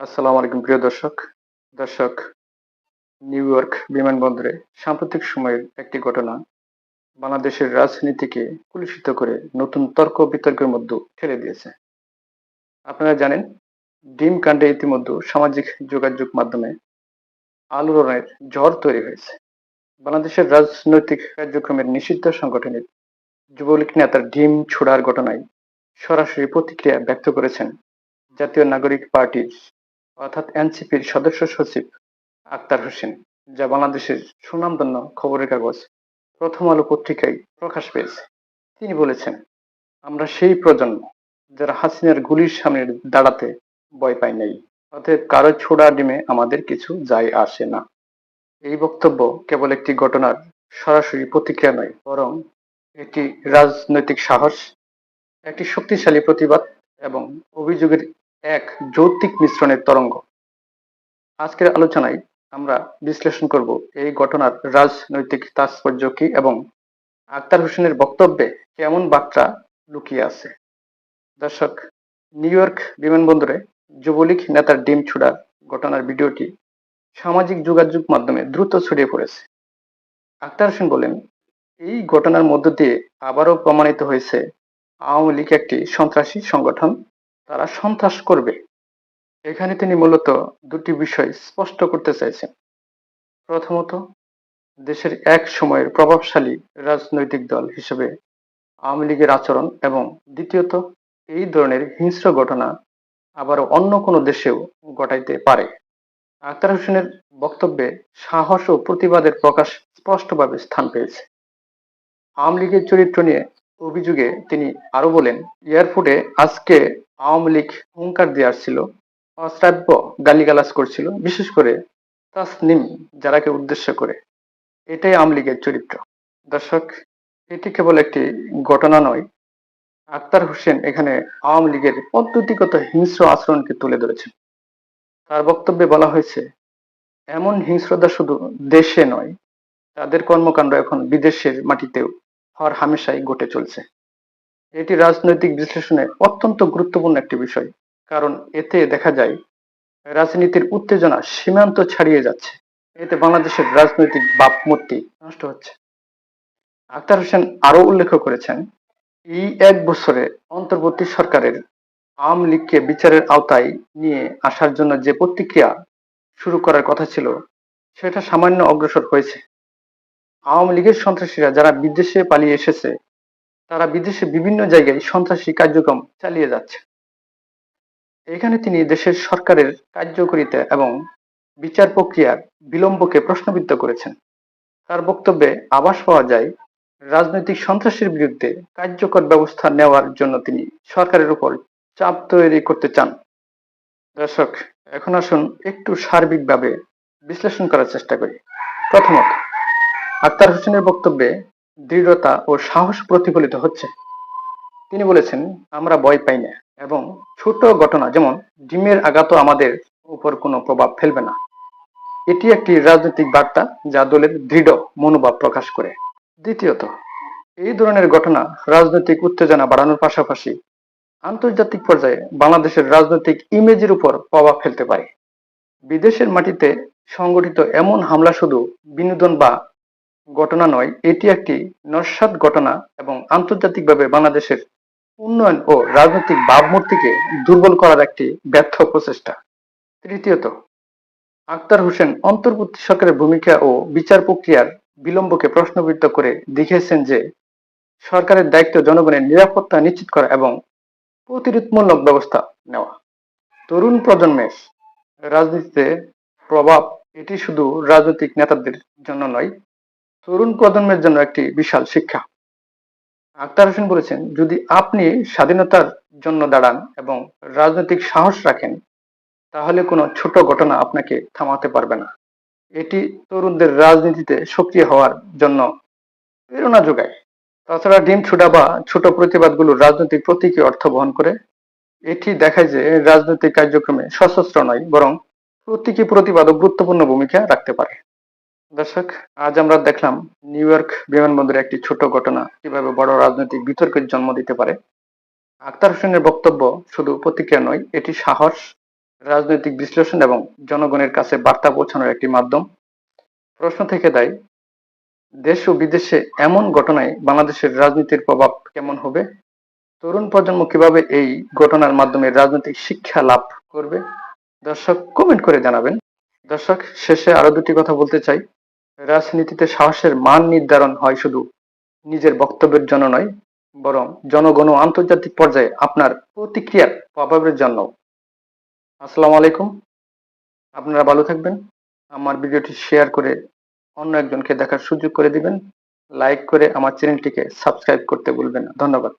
আসসালামু আলাইকুম, প্রিয় দর্শক। দর্শক, নিউ ইয়র্ক বিমানবন্দরে সাম্প্রতিক সময়ের একটি ঘটনা বাংলাদেশের রাজনীতিকে কুলুষিত করে নতুন তর্ক বিতর্কের মধ্যে ঠেলে দিয়েছে। আপনারা জানেন, ডিম কাণ্ডে ইতিমধ্যে সামাজিক যোগাযোগ মাধ্যমে আলোড়নের ঝড় তৈরি হয়েছে। বাংলাদেশের রাজনৈতিক কার্যক্রমের নিষিদ্ধ সংগঠনের যুবলীগ নেতার ডিম ছোড়ার ঘটনায় সরাসরি প্রতিক্রিয়া ব্যক্ত করেছেন জাতীয় নাগরিক পার্টির অর্থাৎ এনসিপির সদস্য সচিব আক্তার হোসেন, যা বাংলাদেশের সুনামধন্য খবরের কাগজ, প্রথম আলো পত্রিকায় প্রকাশ পেয়েছে। তিনি বলেছেন, আমরা সেই প্রজন্ম যারা হাসিনার গুলির সামনে দাঁড়াতে ভয় পাই নাই, অতএব কারও ছোড়া ডিমে আমাদের কিছু যায় আসে না। এই বক্তব্য কেবল একটি ঘটনার সরাসরি প্রতিক্রিয়া নয়, বরং এটি রাজনৈতিক সাহস, একটি শক্তিশালী প্রতিবাদ এবং অভিযোগের এক যৌক্তিক মিশ্রণের তরঙ্গ। আজকের আলোচনায় আমরা বিশ্লেষণ করব এই ঘটনার রাজনৈতিক তাৎপর্য কি এবং আক্তার হোসেনের বক্তব্যে কেমন বার্তা লুকিয়ে আছে। দর্শক, নিউ ইয়র্ক বিমানবন্দরে যুবলীগ নেতার ডিম ছুড়ার ঘটনার ভিডিওটি সামাজিক যোগাযোগ মাধ্যমে দ্রুত ছড়িয়ে পড়েছে। আক্তার হোসেন বলেন, এই ঘটনার মধ্য দিয়ে আবারও প্রমাণিত হয়েছে আওয়ামী লীগ একটি সন্ত্রাসী সংগঠন তারা সন্ত্রাস করবে। এখানে তিনি মূলত দুটি বিষয় স্পষ্ট করতে চাইছেন। প্রথমত, দেশের এক সময়ের প্রভাবশালী রাজনৈতিক দল হিসেবে আওয়ামী লীগের আচরণ এবং দ্বিতীয়ত, এই ধরনের হিংস্র ঘটনা আবারও অন্য কোনো দেশেও ঘটাইতে পারে। আক্তার হোসেনের বক্তব্যে সাহস ও প্রতিবাদের প্রকাশ স্পষ্টভাবে স্থান পেয়েছে। আওয়ামী লীগের চরিত্র নিয়ে অভিযোগে তিনি আরও বলেন, এয়ারপোর্টে আজকে আওয়ামী লীগ হুঙ্কার দিয়ে আসছিল, অশ্রাব্য গালিগালাজ করছিল, বিশেষ করে তাসনিম যারাকে উদ্দেশ্য করে। এটাই আওয়ামী লীগের চরিত্র। দর্শক, এটি কেবল একটি ঘটনা নয়, আক্তার হোসেন এখানে আওয়ামী লীগের পদ্ধতিগত হিংস্র আচরণকে তুলে ধরেছেন। তার বক্তব্যে বলা হয়েছে, এমন হিংস্রতা শুধু দেশে নয়, তাদের কর্মকাণ্ড এখন বিদেশের মাটিতেও হর হামেশাই ঘটে চলছে। এটি রাজনৈতিক বিশ্লেষণে অত্যন্ত গুরুত্বপূর্ণ একটি বিষয়, কারণ এতে দেখা যায়, রাজনীতির উত্তেজনা সীমান্ত ছাড়িয়ে যাচ্ছে। এতে বাংলাদেশের রাজনৈতিক ভাবমূর্তি নষ্ট হচ্ছে। আক্তার হোসেন আরও উল্লেখ করেছেন, এই এক বছরে অন্তর্বর্তী সরকারের আওয়ামী লীগকে বিচারের আওতায় নিয়ে আসার জন্য যে প্রতিক্রিয়া শুরু করার কথা ছিল, সেটা সামান্য অগ্রসর হয়েছে। আওয়ামী লীগের সন্ত্রাসীরা যারা বিদেশে পালিয়ে এসেছে তারা বিদেশে বিভিন্ন জায়গায় সন্ত্রাসী কার্যক্রম চালিয়ে যাচ্ছে। এখানে তিনি দেশের সরকারের কার্যকরিতা এবং বিচার প্রক্রিয়ার বিলম্বকে প্রশ্নবিদ্ধ করেছেন। তার বক্তব্যে আভাস পাওয়া যায়, রাজনৈতিক সন্ত্রাসের বিরুদ্ধে কার্যকর ব্যবস্থা নেওয়ার জন্য তিনি সরকারের উপর চাপ তৈরি করতে চান। দর্শক, এখন আসুন একটু সার্বিকভাবে বিশ্লেষণ করার চেষ্টা করি। প্রথমত, আক্তার হোসেনের বক্তব্যে দৃঢ়তা ও সাহস প্রতিফলিত হচ্ছে। তিনি বলেছেন, আমরা ভয় পাই না এবং ছোট ঘটনা যেমন ডিমের আঘাতও আমাদের উপর কোনো প্রভাব ফেলবে না। এটি একটি রাজনৈতিক বার্তা যা দলের দৃঢ় মনোভাব প্রকাশ করে। দ্বিতীয়ত, এই ধরনের ঘটনা রাজনৈতিক উত্তেজনা বাড়ানোর পাশাপাশি আন্তর্জাতিক পর্যায়ে বাংলাদেশের রাজনৈতিক ইমেজের উপর প্রভাব ফেলতে পারে। বিদেশের মাটিতে সংগঠিত এমন হামলা শুধু বিনোদন বা ঘটনা নয়, এটি একটি নস্বাত ঘটনা এবং আন্তর্জাতিকভাবে বাংলাদেশের উন্নয়ন ও রাজনৈতিক ভাবমূর্তিকে দুর্বল করার একটি ব্যর্থ প্রচেষ্টা। তৃতীয়ত আক্তার হোসেন অন্তর্বর্তী সরকারের ভূমিকা ও বিচার প্রক্রিয়ার বিলম্বকে প্রশ্নবিদ্ধ করে দেখিয়েছেন যে, সরকারের দায়িত্ব জনগণের নিরাপত্তা নিশ্চিত করা এবং প্রতিরোধমূলক ব্যবস্থা নেওয়া। তরুণ প্রজন্মের রাজনীতিতে প্রভাব এটি শুধু রাজনৈতিক নেতাদের জন্য নয় তরুণ প্রজন্মের জন্য একটি বিশাল শিক্ষা। আক্তার হোসেন বলেছেন, যদি আপনি স্বাধীনতার জন্য দাঁড়ান এবং রাজনৈতিক সাহস রাখেন, তাহলে কোনো ছোট ঘটনা আপনাকে থামাতে পারবে না। এটি তরুণদের রাজনীতিতে সক্রিয় হওয়ার জন্য প্রেরণা যোগায়। তাছাড়া ডিম ছুটা বা ছোট প্রতিবাদগুলো রাজনৈতিক প্রতীকী অর্থ বহন করে। এটি দেখায় যে রাজনৈতিক কার্যক্রমে সশস্ত্র নয়, বরং প্রতীকী প্রতিবাদও গুরুত্বপূর্ণ ভূমিকা রাখতে পারে। দর্শক, আজ আমরা দেখলাম নিউ ইয়র্ক বিমানবন্দরে একটি ছোট ঘটনা, কীভাবে বড় রাজনৈতিক বিতর্কের জন্ম দিতে পারে। আক্তার হোসেনের বক্তব্য শুধু প্রতিক্রিয়া নয়, এটি সাহস, রাজনৈতিক বিশ্লেষণ এবং জনগণের কাছে বার্তা পৌঁছানোর একটি মাধ্যম। প্রশ্ন থেকে দেয়, দেশ ও বিদেশে এমন ঘটনায় বাংলাদেশের রাজনীতির প্রভাব কেমন হবে? তরুণ প্রজন্ম কীভাবে এই ঘটনার মাধ্যমে রাজনৈতিক শিক্ষা লাভ করবে? দর্শক কমেন্ট করে জানাবেন। দর্শক, শেষে আরও দুটি কথা বলতে চাই। রাজনীতিতে সাহসের মান নির্ধারণ হয় শুধু নিজের বক্তব্যের জন্য নয়, বরং জনগণ ও আন্তর্জাতিক পর্যায়ে আপনার প্রতিক্রিয়ার প্রভাবের জন্য। আসসালামু আলাইকুম। আপনারা ভালো থাকবেন। আমার ভিডিওটি শেয়ার করে অন্য একজনকে দেখার সুযোগ করে দিবেন। লাইক করে আমার চ্যানেলটিকে সাবস্ক্রাইব করতে ভুলবেন না। ধন্যবাদ।